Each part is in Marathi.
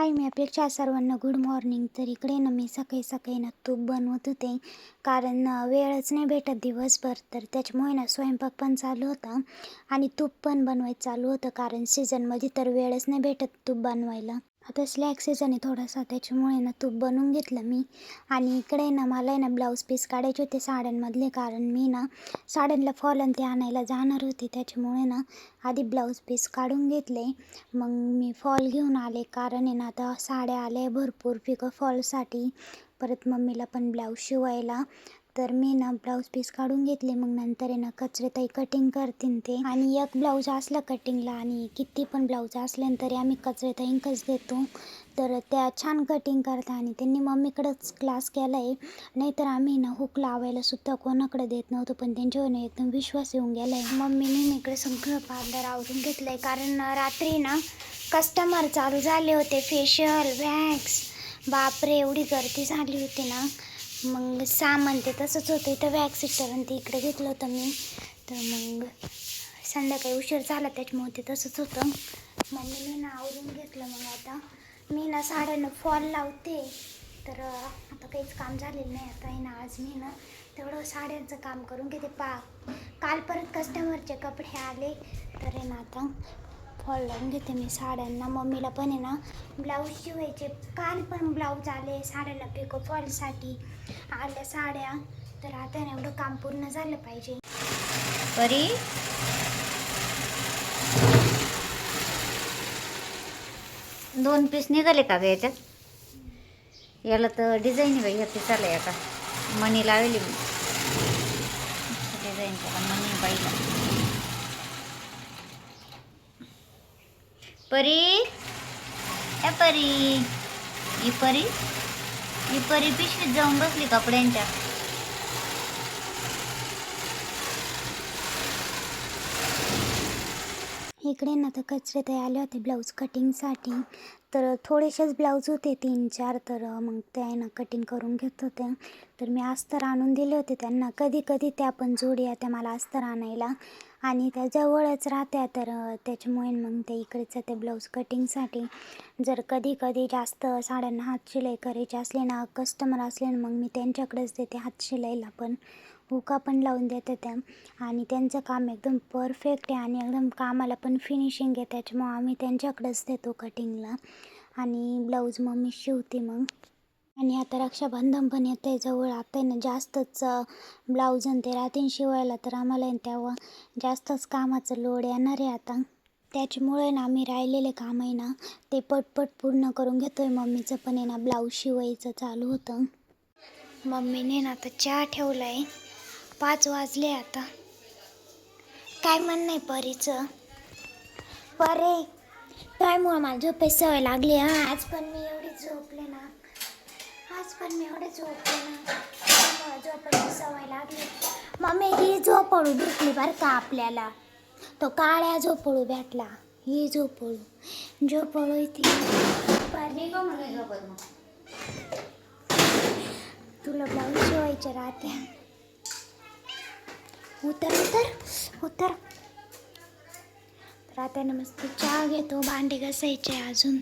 हाय मी अपेक्षा सर्वांना गुड मॉर्निंग तर इकडे ना मी सकाळी सकाळी ना तूप बनवत होते. कारण वेळच नाही भेटत दिवसभर. तर त्याच्यामुळे ना स्वयंपाक पण चालू होता. आणि तूप पण बनवायचं चालू होतं. कारण सीझनमध्ये तर वेळच नाही भेटत तूप बनवायला. आता स्लॅक सीझन आहे थोडासा त्याच्यामुळे ना तूप बनवून घेतलं मी. आणि इकडे ना मला आहे ना ब्लाऊज पीस काढायचे होते साड्यांमधले कारण मी ना साड्यांना फॉल आणि ते आणायला जाणार होते. त्याच्यामुळे ना आधी ब्लाऊज पीस काढून घेतले. मग मी फॉल घेऊन आले कारण आहे ना आता साड्या आल्या भरपूर पिकं फॉलसाठी परत मम्मीला पण ब्लाऊज शिवायला. तर मी ना ब्लाऊज पीस काढून घेतले. मग नंतर आहे ना कचरेताई कटिंग करतीन ते. आणि एक ब्लाऊज असलं कटिंगला आणि किती पण ब्लाऊज असले तरी आम्ही कचरेताईंकच देतो. तर त्या छान कटिंग करता आणि त्यांनी मम्मीकडंच क्लास केला आहे नाहीतर आम्ही ना हुक लावायला सुद्धा कोणाकडे देत नव्हतो पण त्यांच्यावर एकदम विश्वास येऊन गेला आहे मम्मीने इकडे सगळं पार्लर आवरून घेतलं आहे कारण रात्री ना कस्टमर चालू झाले होते. फेशियल वॅक्स बापरे एवढी गर्दी झाली होती ना. मग सहा म्हणते तसंच होतं. इथं वॅक्स आणि ते इकडे घेतलं होतं मी. तर मग संध्याकाळी उशीर झाला त्याच्यामुळे ते तसंच होतं. मम्मीने ना आवरून घेतलं मग आता. मी ना साड्यानं फॉल लावते. तर आता काहीच काम झालेलं नाही. आता आहे ना आज मी ना तेवढं साड्यांचं काम करून घेते. पा काल परत कस्टमरचे कपडे आले. तर आहे ना आता फॉल लावून घेते मी साड्यांना. मम्मीला पण आहे ना ब्लाऊज शिवायचे. काल पण ब्लाऊज आले साड्याला पिको फॉलसाठी आल्या साड्या. तर आता ना एवढं काम पूर्ण झालं पाहिजे. परी? दोन पीस निघाले का याच्यात? याला तर डिझाईन आहे बाई या पिसाला आता. मणी लावली मी. डिझाईन त्याला मणी बाईला. परी ए परी ही परी ही परी पिशवीत जाऊन बसली कपड्यांच्या. इकडे ना तर कचरे ते आले होते ब्लाऊज कटिंगसाठी. तर थोडेसेच ब्लाऊज होते तीन चार तर मग ते आहे ना कटिंग करून घेत होते तर मी अस्तर आणून दिले होते त्यांना. कधी कधी त्या पण जोडी त्या मला अस्तर आणायला. आणि त्या जवळच राहत्या तर त्याच्यामुळे मग ते इकडचं ते ब्लाऊज कटिंगसाठी जर कधी कधी जास्त साड्यांना हात शिलाई करायची असले ना कस्टमर असले ना मग मी त्यांच्याकडेच देते हात शिलाईला पण. हुका पण लावून देते त्या. आणि त्यांचं काम एकदम परफेक्ट आहे आणि एकदम कामाला पण फिनिशिंग आहे त्याच्यामुळं आम्ही त्यांच्याकडेच देतो कटिंगला आणि ब्लाऊज मग मी शिवते मग. आणि आता रक्षाबंधन पण येतं आहे जवळ. आता आहे ना जास्तच ब्लाऊज आणि ते राहतील शिवायला तर आम्हाला आहे ना तेव्हा जास्तच कामाचं लोड येणार आहे आता. त्याच्यामुळे ना आम्ही राहिलेले काम आहे ना ते पटपट पूर्ण करून घेतो आहे मम्मीचं पण आहे ना ब्लाऊज शिवायचं चालू होतं. मम्मीने ना आता चहा ठेवला आहे पाच वाजले आता. काय म्हणणं आहे परीचं? परे. काय मुळे मला झोपायची सवय लागली हा. आज पण मी एवढी झोपले ना. आज पण मी एवढे झोपले ना. झोपायची सवय लागली. मम्मी ही झोपळू भेटली बरं का आपल्याला. तो काळ्या झोपळू भेटला. ही झोपळू झोपळू इथे तुला ब्लाऊज शिवायचे राहते. उतर उतर उतर. तर ना मस्त चहा घेतो. भांडे घसायचे अजून.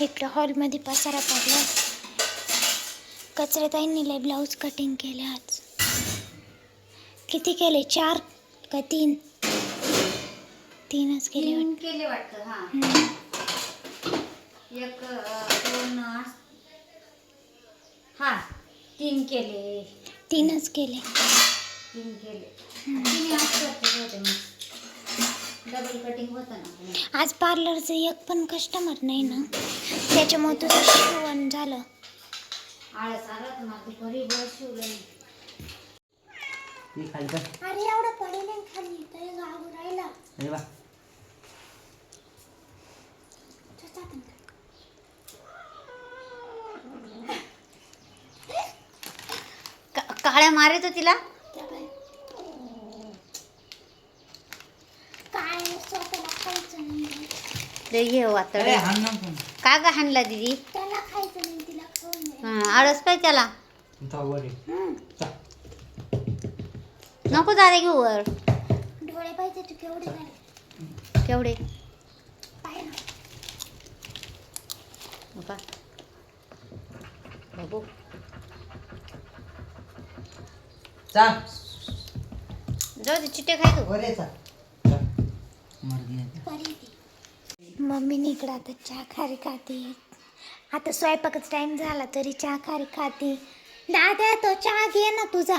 इकडं हॉलमध्ये पसारा पडला. कचऱ्याताईंनी लय ब्लाऊज कटिंग केले आज. किती केले? चार का तीन? तीनच केले तीन केले वाटतं हा. एक दोन हा तीन केले. तीनच केले. तीन केले. तीन असं होते मग. डबल कटिंग होतं ना आज पार्लरचं एक पण कस्टमर नाही ना. त्याच्यामुळे तुझं शिवण झालं. आळस आला तर शिवलं नाही. ती खाली कर अरे एवढं पडेल खाली तरी गाव राहिला. अरे वा. का- काळ्या मारत तिला? काय स्वतःला खायचं नाही. लय हे वातड. अरे हाण ना पण का ग हाणला दिदी खायचं नाही तिला खाऊन दे. हा, आळस काय त्याला. वर. नको दादा घेऊ वर डोळे पाहिजे तू केवढे झाले. केवढे? पाय ना. हो बघू. चाल जाऊ दे चिट्टे खाय तू. वर ये चाल मर्दी आहे. मम्मीने इकडं आता चहा खारी खाते. आता स्वयंपाकच टाईम झाला तरी चहा खारी खाते. दादा तो चहा घे ना तुझा.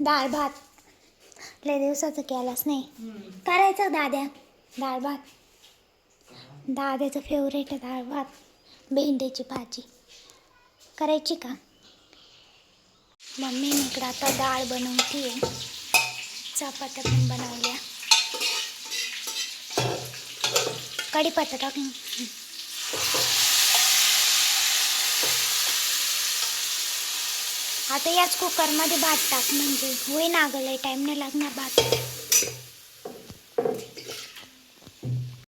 डाळ भात. लय दिवसाचं केलाच नाही. करायचं दाद्या? डाळ भात. दाद्याचं फेवरेट आहे डाळ भात. भेंडीची भाजी. करायची का? मम्मी इकडं आता डाळ बनवते चपात्या पण बनव कढीपत्ता टाक आता याच कुकरमध्ये भात टाक म्हणजे होईन अगं टाईम नाही लागणार भात.